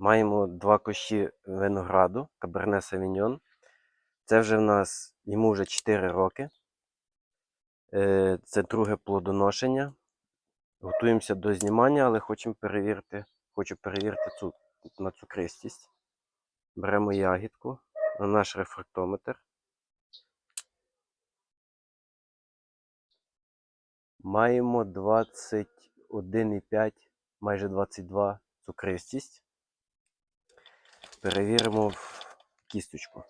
Маємо два кущі винограду, Каберне Савіньон. Це вже в нас йому вже 4 роки. Е, Це друге плодоношення. Готуємося до знімання, але хочемо перевірити, хочу перевірити цу, на цукристість. Беремо ягідку на наш рефрактометр. Маємо 21,5, майже 22 цукристість. Перевіримо в кісточку.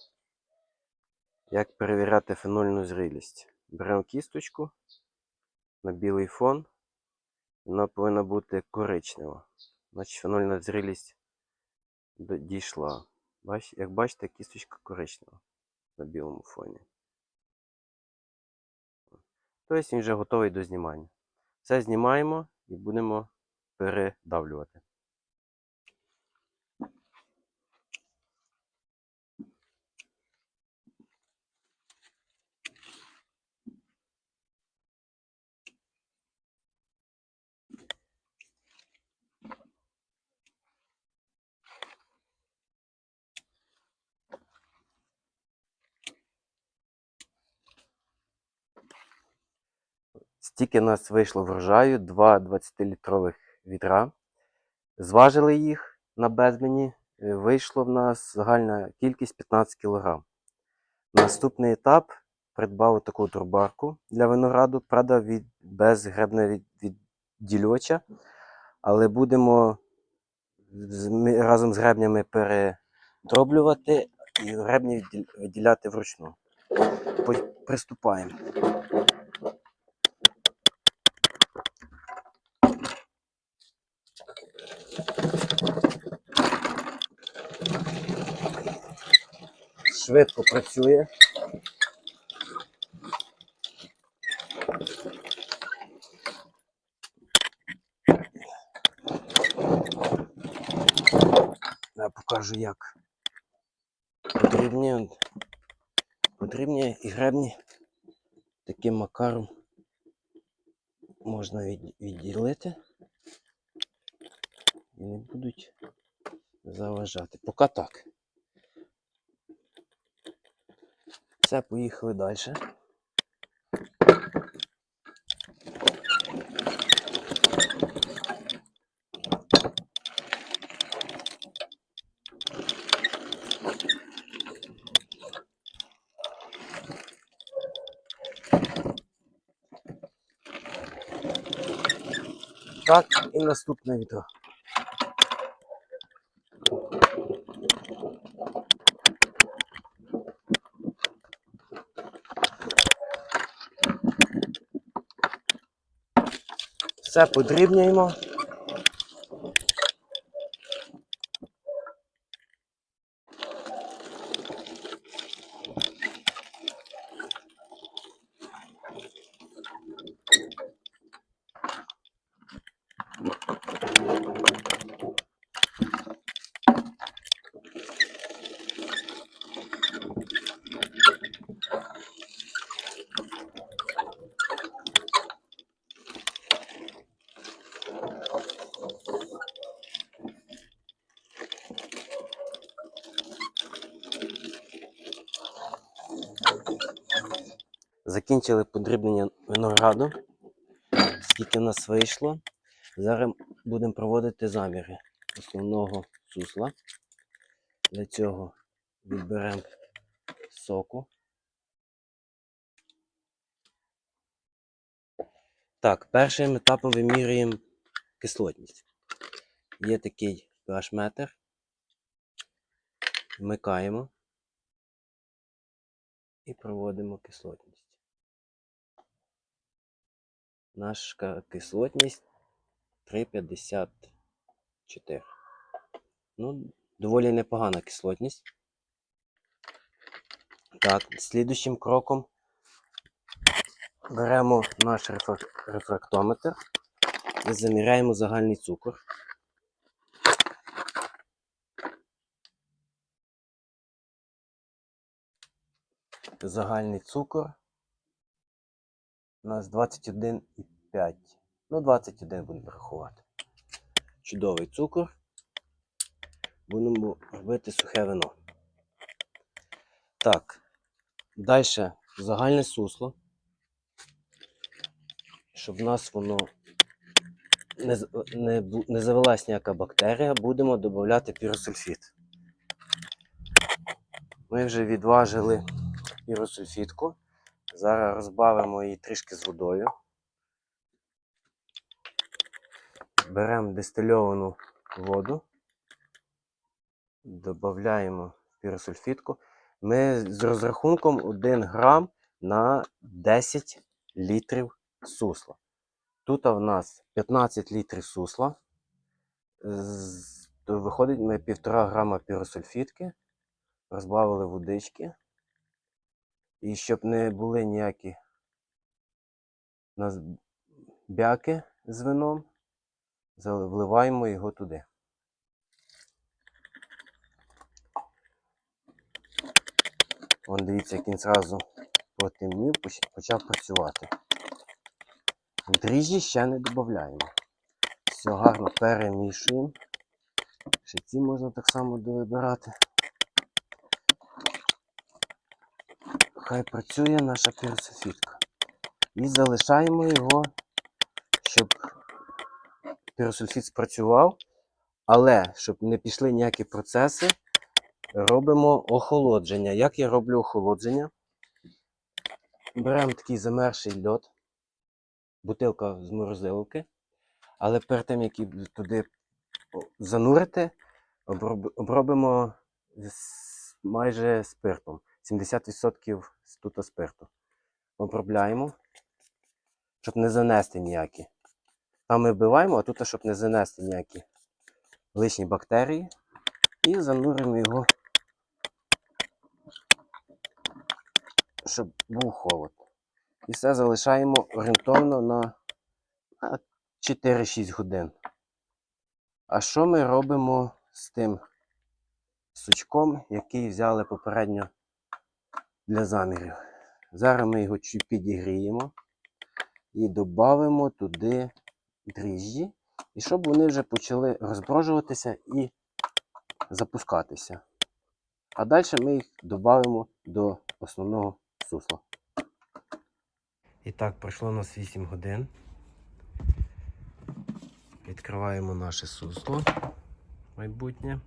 Як перевіряти фенольну зрілість? Беремо кісточку на білий фон. Вона повинна бути коричнева. Значить, фенольна зрілість дійшла. Як бачите, кісточка коричнева на білому фоні. Тобто він вже готовий до знімання. Все знімаємо і будемо передавлювати. Стільки нас вийшло врожаю, два 20-літрових відра. Зважили їх на безмені. е, Вийшло в нас загальна кількість 15 кг. Наступний етап придбав таку турбарку для винограду, правда, від, без гребне від, віддільоча. Але будемо разом з гребнями передроблювати і гребні відділ- виділяти вручну. Приступаємо. Швидко працює. Я покажу як. Потрібні, потрібні і гребні таким макаром можна відділити і не будуть заважати. Поки так. Все, поїхали далі. Так, і наступне відео. Все подрібнюємо. Закінчили подрібнення винограду. Скільки в нас вийшло. Зараз будемо проводити заміри основного сусла. Для цього відберемо соку. Так, першим етапом вимірюємо кислотність. Є такий pH-метр. Вмикаємо і проводимо кислотність. Наша кислотність 3,54. Ну, доволі непогана кислотність. Так, слідущим кроком беремо наш рефрактометр і заміряємо загальний цукор. Загальний цукор у нас 21,5. Ну, 21 будемо рахувати. Чудовий цукор. будемо робити сухе вино. Так, далі загальне сусло, щоб в нас воно не, не, не завелась ніяка бактерія, будемо додати піросульфіт. Ми вже відважили піросульфітку. Зараз розбавимо її трішки з водою. Беремо дистильовану воду, додаємо піросульфітку. Ми з розрахунком 1 грам на 10 літрів сусла. Тут в нас 15 літрів сусла. Виходить, ми 1,5 грама піросульфітки, розбавили водички. І щоб не були ніякі у бяки з вином, вливаємо його туди. Вон дивіться, як він зразу потемнів, почав працювати. Дріжджі ще не додаємо. Все гарно перемішуємо. Ще ці можна так само довибирати. Хай працює наша пірософітка. І залишаємо його, щоб піросульфіт спрацював, але щоб не пішли ніякі процеси, робимо охолодження. Як я роблю охолодження? Беремо такий замерший льод, бутилка з морозилки, але перед тим, як її туди занурити, обробимо майже спиртом. 70% тут спирту. Обробляємо, щоб не занести ніякі. Там ми вбиваємо, а тут, щоб не занести ніякі лишні бактерії. І зануримо його, щоб був холод. І все залишаємо орієнтовно на 4-6 годин. А що ми робимо з тим сучком, який взяли попередньо для замірів? Зараз ми його підігріємо і додамо туди дріжджі, і щоб вони вже почали розброжуватися і запускатися. А далі ми їх додамо до основного сусла. І так, пройшло у нас 8 годин. Відкриваємо наше сусло майбутнє.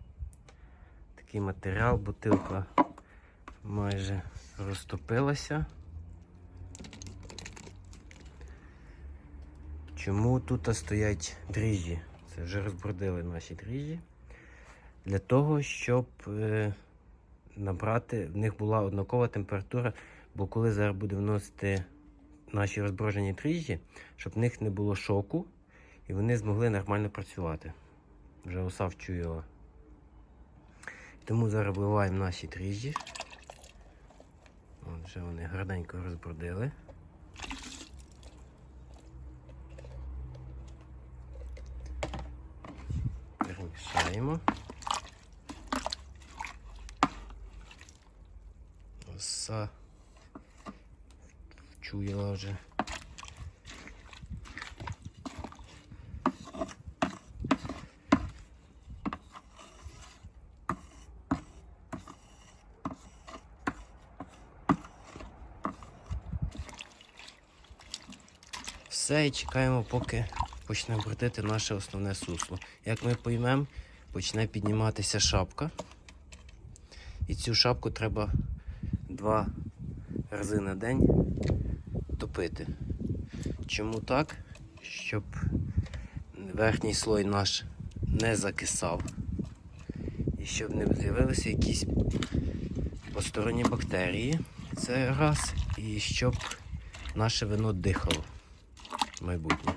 Такий матеріал, бутилка майже розтопилася. Чому тут стоять дріжджі? Це вже розбродили наші дріжджі. Для того, щоб е, набрати, в них була однакова температура, бо коли зараз буде вносити наші розброжені дріжджі, щоб в них не було шоку і вони змогли нормально працювати. Вже оса вчуяла. Тому зараз вливаємо наші дріжджі. Вже вони гарненько розбродили. Перемішаємо. Оса вчуяла вже. Все, і чекаємо, поки почне бродити наше основне сусло. Як ми поймемо, почне підніматися шапка. І цю шапку треба два рази на день топити. Чому так? Щоб верхній слой наш не закисав. І щоб не з'явилися якісь посторонні бактерії. Це раз. І щоб наше вино дихало майбутнє.